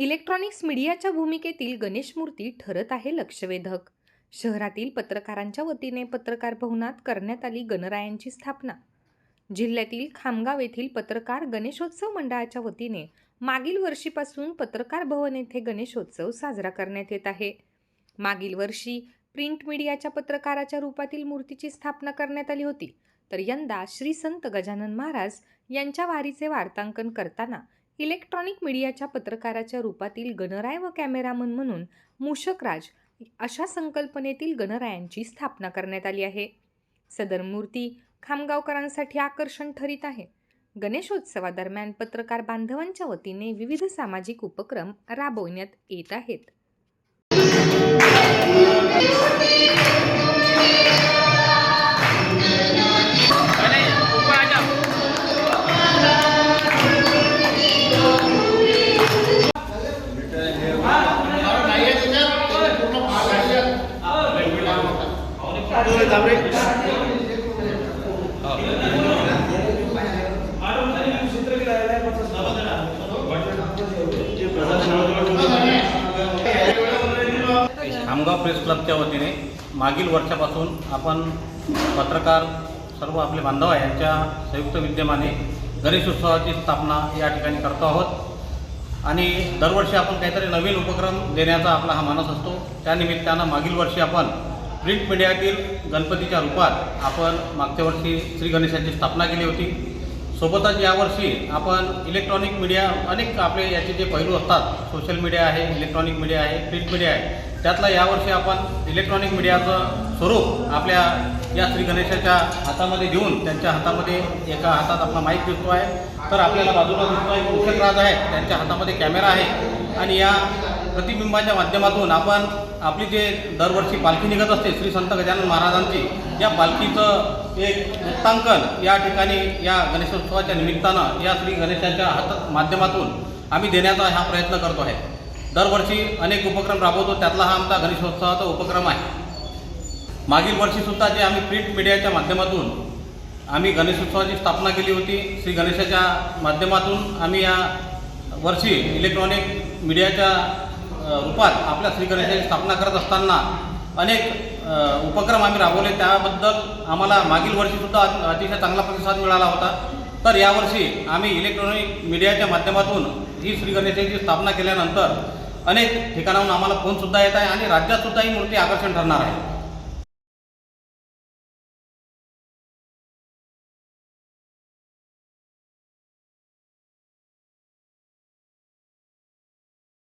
Electronics मीडियाच्या भूमिकेतील गणेश मूर्ती ठरत आहे लक्षवेधक. शहरातील पत्रकारांच्या वतीने पत्रकार भवनात करण्यात आली गणरायांची स्थापना. जिल्ह्यातील खामगाव येथील पत्रकार गणेशोत्सव मंडळाच्या वतीने मागील वर्षीपासून पत्रकार भवन येथे गणेशोत्सव साजरा करण्यात येत आहे. मागील वर्षी प्रिंट मीडियाच्या पत्रकाराच्या रूपातील मूर्तीची स्थापना करण्यात आली होती. तर यंदा श्री संत गजानन महाराज यांच्या वारीचे वार्तांकन करताना इलेक्ट्रॉनिक मीडियाच्या पत्रकाराच्या रूपातील गणराय व कॅमेरामन म्हणून मूषकराज अशा संकल्पनेतील गणरायांची स्थापना करण्यात आली आहे. सदर मूर्ती खामगावकरांसाठी आकर्षण ठरीत आहे. गणेशोत्सवादरम्यान पत्रकार बांधवांच्या वतीने विविध सामाजिक उपक्रम राबवण्यात येत आहेत. खामगाव प्रेस क्लबच्या वतीने मागील वर्षापासून आपण पत्रकार सर्व आपले बांधव आहे यांच्या संयुक्त विद्यमाने गणेश उत्सवाची स्थापना या ठिकाणी करतो आहोत. आणि दरवर्षी आपण काहीतरी नवीन उपक्रम देण्याचा आपला हा मानस असतो. त्यानिमित्तानं मागील वर्षी आपण प्रिंट मीडियातील गणपतीच्या रूपात आपण मागच्या वर्षी श्री गणेशाची स्थापना केली होती. सोबतच यावर्षी आपण इलेक्ट्रॉनिक मीडिया अनेक आपले याचे जे पैलू असतात सोशल मीडिया आहे इलेक्ट्रॉनिक मीडिया आहे प्रिंट मीडिया आहे त्यातला यावर्षी आपण इलेक्ट्रॉनिक मीडियाचं स्वरूप आपल्या या श्री गणेशाच्या हातामध्ये घेऊन त्यांच्या हातामध्ये एका हातात आपला माईक दिसतो आहे. तर आपल्याला बाजूला दिसतो आहे राज आहे त्यांच्या हातामध्ये कॅमेरा आहे. आणि या प्रतिबिंबाच्या माध्यमातून आपण आपली जे दरवर्षी पालखी निघत असते श्री संत गजानन महाराजांची या पालखीचं एक वृत्तांकन या ठिकाणी या गणेशोत्सवाच्या निमित्तानं या श्री गणेशाच्या हात माध्यमातून आम्ही देण्याचा हा प्रयत्न करतो आहे. दरवर्षी अनेक उपक्रम राबवतो त्यातला हा आमचा गणेशोत्सवाचा उपक्रम आहे. मागील वर्षीसुद्धा जे आम्ही प्रिंट मीडियाच्या माध्यमातून आम्ही गणेशोत्सवाची स्थापना केली होती श्री गणेशाच्या माध्यमातून आम्ही या वर्षी इलेक्ट्रॉनिक मीडियाच्या रूपात आपल्या श्री गणेशाची स्थापना करत असताना अनेक उपक्रम आम्ही राबवले. त्याबद्दल आम्हाला मागील वर्षीसुद्धा अतिशय चांगला प्रतिसाद मिळाला होता. तर यावर्षी आम्ही इलेक्ट्रॉनिक मीडियाच्या माध्यमातून ही श्री गणेशाची स्थापना केल्यानंतर अनेक ठिकाणाहून आम्हाला फोनसुद्धा येत आहे आणि राज्यातसुद्धा ही मूर्ती आकर्षण ठरणार आहे.